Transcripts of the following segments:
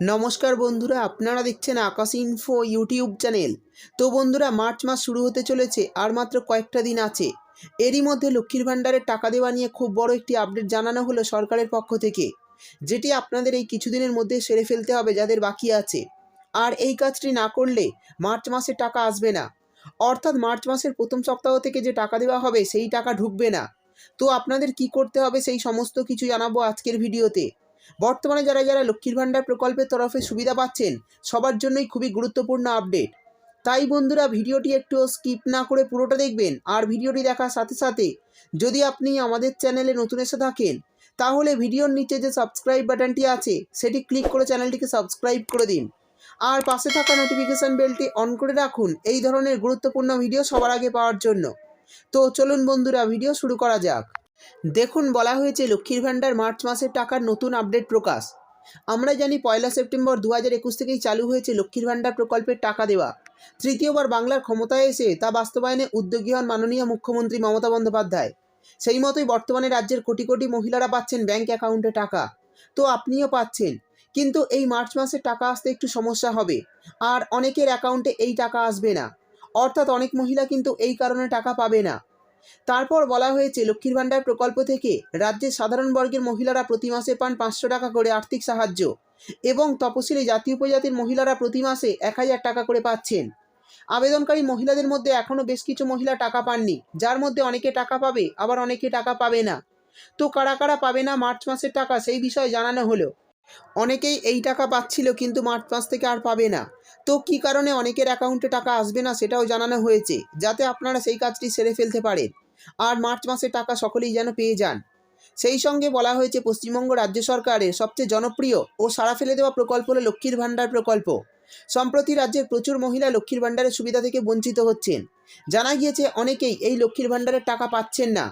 নমস্কার বন্ধুরা, আপনারা দেখছেন আকাশ ইনফো ইউটিউব চ্যানেল তো বন্ধুরা, মার্চ মাস শুরু হতে চলেছে, আর মাত্র কয়েকটা দিন আছে। এরই মধ্যে লক্ষ্মীর ভাণ্ডারের টাকা দেওয়া নিয়ে খুব বড় একটি আপডেট জানানো হলো সরকারের পক্ষ থেকে, যেটি আপনাদের এই কিছুদিনের মধ্যে সেরে ফেলতে হবে যাদের বাকি আছে। আর এই কাজটি না করলে মার্চ মাসে টাকা আসবে না। অর্থাৎ মার্চ মাসের প্রথম সপ্তাহ থেকে যে টাকা দেওয়া হবে, সেই টাকা ঢুকবে না। তো আপনাদের কি করতে হবে, সেই সমস্ত কিছু জানাব আজকের ভিডিওতে। বর্তমানে যারা যারা লক্ষ্মীর ভাণ্ডার প্রকল্পের তরফে সুবিধা পাচ্ছেন, সবার জন্যই খুবই গুরুত্বপূর্ণ আপডেট। তাই বন্ধুরা, ভিডিওটি একটু স্কিপ না করে পুরোটা দেখবেন আর ভিডিওটি দেখার সাথে সাথে যদি আপনি আমাদের চ্যানেলে নতুন এসে থাকেন, তাহলে ভিডিওর নিচে যে সাবস্ক্রাইব বাটনটি আছে, সেটি ক্লিক করে চ্যানেলটিকে সাবস্ক্রাইব করে দিন। আর পাশে থাকা নোটিফিকেশান বেলটি অন করে রাখুন এই ধরনের গুরুত্বপূর্ণ ভিডিও সবার আগে পাওয়ার জন্য। তো চলুন বন্ধুরা, ভিডিও শুরু করা যাক। দেখুন, বলা হয়েছে লক্ষ্মীর ভাণ্ডার মার্চ মাসের টাকার নতুন আপডেট প্রকাশ। আমরা জানি পয়লা সেপ্টেম্বর দু হাজার একুশ থেকেই চালু হয়েছে লক্ষ্মীর ভাণ্ডার প্রকল্পের টাকা দেওয়া। তৃতীয়বার বাংলার ক্ষমতায় এসে তা বাস্তবায়নে উদ্যোগী হন মাননীয় মুখ্যমন্ত্রী মমতা বন্দ্যোপাধ্যায়। সেই মতোই বর্তমানে রাজ্যের কোটি কোটি মহিলারা পাচ্ছেন ব্যাংক অ্যাকাউন্টে টাকা। তো আপনিও পাচ্ছেন। কিন্তু এই মার্চ মাসে টাকা আসতে একটু সমস্যা হবে। আর অনেকের অ্যাকাউন্টে এই টাকা আসবে না। অর্থাৎ অনেক মহিলা কিন্তু এই কারণে টাকা পাবে না। তারপর বলা হয়েছে, লক্ষ্মীর ভাণ্ডার প্রকল্প থেকে রাজ্যের সাধারণ বর্গের মহিলারা প্রতি মাসে পান পাঁচশো টাকা করে আর্থিক সাহায্য এবং তপশিলি জাতি উপজাতির মহিলারা প্রতি মাসে এক হাজার টাকা করে পাচ্ছেন। আবেদনকারী মহিলাদের মধ্যে এখনও বেশ কিছু মহিলা টাকা পাননি, যার মধ্যে অনেকে টাকা পাবে, আবার অনেকে টাকা পাবে না। তো কারা কারা পাবে না মার্চ মাসের টাকা, সেই বিষয়ে জানানো হলো। অনেকেই এই টাকা পাচ্ছিল কিন্তু মার্চ মাস থেকে আর পাবে না। তো কী কারণে অনেকের অ্যাকাউন্টে টাকা আসবে না সেটাও জানানো হয়েছে, যাতে আপনারা সেই কাজটি সেরে ফেলতে পারেন। আর মার্চ মাসে টাকা সকলেই যেন পেয়ে যান। সেই সঙ্গে বলা হয়েছে, পশ্চিমবঙ্গ রাজ্য সরকারের সবচেয়ে জনপ্রিয় ও সাড়া ফেলে দেওয়া প্রকল্প হল লক্ষ্মীর ভাণ্ডার প্রকল্প। সম্প্রতি রাজ্যের প্রচুর মহিলা লক্ষ্মীর ভাণ্ডারের সুবিধা থেকে বঞ্চিত হচ্ছেন। জানা গিয়েছে, অনেকেই এই লক্ষ্মীর ভাণ্ডারের টাকা পাচ্ছেন না।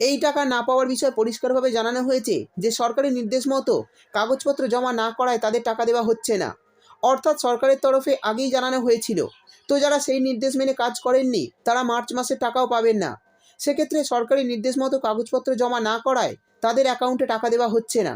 এই টাকা না পাওয়ার বিষয়ে পরিষ্কারভাবে জানানো হয়েছে যে সরকারি নির্দেশ মতো কাগজপত্র জমা না করায় তাদের টাকা দেওয়া হচ্ছে না। অর্থাৎ সরকারের তরফে আগেই জানানো হয়েছিল। তো যারা সেই নির্দেশ মেনে কাজ করেননি, তারা মার্চ মাসের টাকাও পাবেন না। সেক্ষেত্রে সরকারি নির্দেশ মতো কাগজপত্র জমা না করায় তাদের অ্যাকাউন্টে টাকা দেওয়া হচ্ছে না।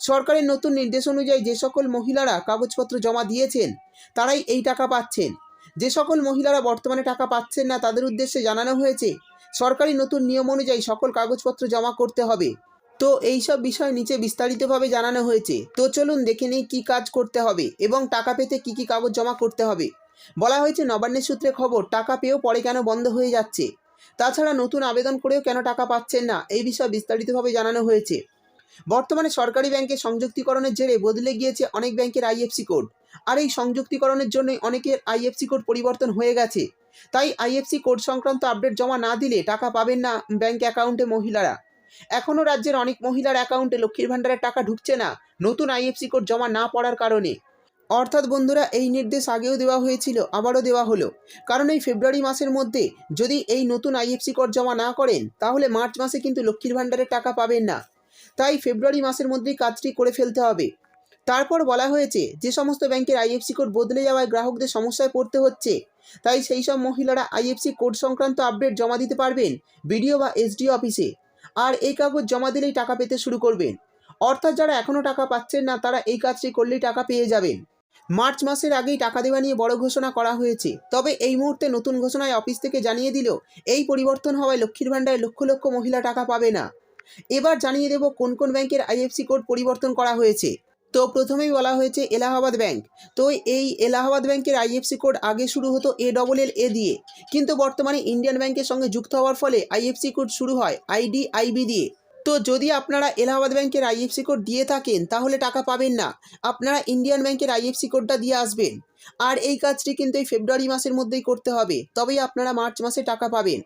সরকারের নতুন নির্দেশ অনুযায়ী যে সকল মহিলারা কাগজপত্র জমা দিয়েছেন, তারাই এই টাকা পাচ্ছেন। যে সকল মহিলারা বর্তমানে টাকা পাচ্ছেন না, তাদের উদ্দেশ্যে জানানো হয়েছে সরকারি নতুন নিয়ম অনুযায়ী সকল কাগজপত্র জমা করতে হবে। তো এইসব বিষয় নিচে বিস্তারিতভাবে জানানো হয়েছে। তো চলুন দেখে নেই কী কাজ করতে হবে এবং টাকা পেতে কি কি কাগজ জমা করতে হবে। বলা হয়েছে নবান্নের সূত্রে খবর, টাকা পেয়েও পরে কেন বন্ধ হয়ে যাচ্ছে? তাছাড়া নতুন আবেদন করেও কেন টাকা পাচ্ছেন না? এই বিষয়ে বিস্তারিতভাবে জানানো হয়েছে। বর্তমানে সরকারি ব্যাংকের সংযুক্তিকরণের জেরে বদলে গিয়েছে অনেক ব্যাংকের আইএফসি কোড। আর এই সংযুক্তিকরণের জন্যই অনেকের আইএফসি কোড পরিবর্তন হয়ে গেছে। তাই আইএফসি কোড সংক্রান্ত আপডেট জমা না দিলে টাকা পাবেন না ব্যাংক অ্যাকাউন্টে মহিলারা। এখনও রাজ্যের অনেক মহিলার অ্যাকাউন্টে লক্ষ্মীর ভাণ্ডারের টাকা ঢুকছে না নতুন আইএফসি কোড জমা না পড়ার কারণে। অর্থাৎ বন্ধুরা, এই নির্দেশ আগেও দেওয়া হয়েছিল, আবারও দেওয়া হলো। কারণ এই ফেব্রুয়ারি মাসের মধ্যে যদি এই নতুন আইএফসি কোড জমা না করেন, তাহলে মার্চ মাসে কিন্তু লক্ষ্মীর ভাণ্ডারের টাকা পাবেন না। তাই ফেব্রুয়ারি মাসের মধ্যেই কাজটি করে ফেলতে হবে। তারপর বলা হয়েছে, যে সমস্ত ব্যাংকের আইএফসি কোড বদলে যাওয়ায় গ্রাহকদের সমস্যায় পড়তে হচ্ছে। তাই সেই সব মহিলারা আইএফসি কোড সংক্রান্ত আপডেট জমা দিতে পারবেন বিডিও বা এসডিও অফিসে। আর এই কাগজ জমা দিলেই টাকা পেতে শুরু করবেন। অর্থাৎ যারা এখনও টাকা পাচ্ছেন না, তারা এই কাজটি করলেই টাকা পেয়ে যাবেন। মার্চ মাসের আগেই টাকা দেওয়া নিয়ে বড় ঘোষণা করা হয়েছে। তবে এই মুহূর্তে নতুন ঘোষণায় অফিস থেকে জানিয়ে দিল, এই পরিবর্তন হওয়ায় লক্ষ্মীর ভাণ্ডারে লক্ষ লক্ষ মহিলা টাকা পাবে না। এবার জানিয়ে দেব কোন কোন ব্যাংকের আইএফসি কোড পরিবর্তন করা হয়েছে। তো প্রথমেই বলা হয়েছে এলাহাবাদ ব্যাংক। তো এই এলাহাবাদ ব্যাংকের আইএফসি কোড আগে শুরু হতো এ ডবল এল এ দিয়ে। কিন্তু বর্তমানে ইন্ডিয়ান ব্যাংকের সঙ্গে যুক্ত হওয়ার ফলে আইএফসি কোড শুরু হয় আইডি আইবি দিয়ে। তো যদি আপনারা এলাহাবাদ ব্যাংকের আইএফসি কোড দিয়ে থাকেন, তাহলে টাকা পাবেন না। আপনারা ইন্ডিয়ান ব্যাংকের আইএফসি কোডটা দিয়ে আসবেন। আর এই কাজটি কিন্তু এই ফেব্রুয়ারি মাসের মধ্যেই করতে হবে। তবেই আপনারা মার্চ মাসে টাকা পাবেন।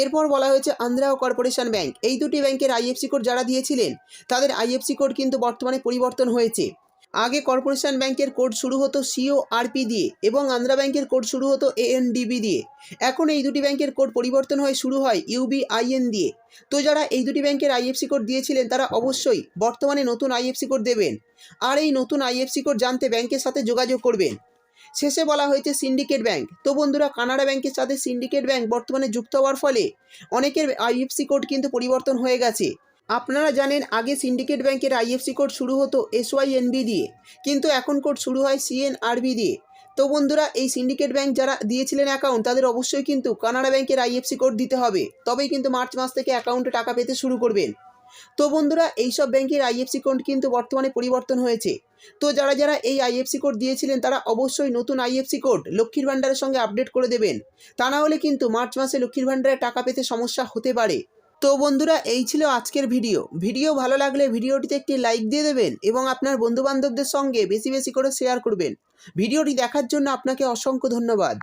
এরপর বলা হয়েছে আন্ধ্রা ও কর্পোরেশন ব্যাংক। এই দুটি ব্যাংকের আইএফসি কোড যারা দিয়েছিলেন, তাদের আইএফসি কোড কিন্তু বর্তমানে পরিবর্তন হয়েছে। আগে কর্পোরেশন ব্যাংকের কোড শুরু হতো সিও আরপি দিয়ে এবং আন্ধ্রা ব্যাংকের কোড শুরু হতো এএনডিবি দিয়ে। এখন এই দুটি ব্যাংকের কোড পরিবর্তন হয়ে শুরু হয় ইউবিআইএন দিয়ে। তো যারা এই দুটি ব্যাংকের আইএফসি কোড দিয়েছিলেন, তারা অবশ্যই বর্তমানে নতুন আইএফসি কোড দেবেন। আর এই নতুন আইএফসি কোড জানতে ব্যাংকের সাথে যোগাযোগ করবেন। শেষে বলা হয়েছে সিন্ডিকেট ব্যাংক তো বন্ধুরা, কানাডা ব্যাংকের সাথে সিন্ডিকেট ব্যাংক বর্তমানে যুক্ত হওয়ার ফলে অনেকের আইএফসি কোড কিন্তু পরিবর্তন হয়ে গেছে। আপনারা জানেন, আগে সিন্ডিকেট ব্যাংকের আইএফসি কোড শুরু হতো এসওয়াইএনবি দিয়ে, কিন্তু এখন কোড শুরু হয় সিএনআরবি দিয়ে। তো বন্ধুরা, এই সিন্ডিকেট ব্যাংক যারা দিয়েছিলেন অ্যাকাউন্ট তাদের অবশ্যই কিন্তু কানাডা ব্যাংকের আইএফসি কোড দিতে হবে। তবেই কিন্তু মার্চ মাস থেকে অ্যাকাউন্টে টাকা পেতে শুরু করবেন। তো বন্ধুরা, এইসব ব্যাংকের আইএফসি কোড কিন্তু বর্তমানে পরিবর্তন হয়েছে। তো যারা যারা এই আইএফসি কোড দিয়েছিলেন, তারা অবশ্যই নতুন আইএফসি কোড লক্ষ্মীর ভাণ্ডারের সঙ্গে আপডেট করে দেবেন। তা না হলে কিন্তু মার্চ মাসে লক্ষ্মীর ভাণ্ডারে টাকা পেতে সমস্যা হতে পারে। তো বন্ধুরা, এই ছিল আজকের ভিডিও। ভিডিও ভালো লাগলে ভিডিওটিতে একটি লাইক দিয়ে দেবেন এবং আপনার বন্ধুবান্ধবদের সঙ্গে বেশি বেশি করে শেয়ার করবেন। ভিডিওটি দেখার জন্য আপনাকে অসংখ্য ধন্যবাদ।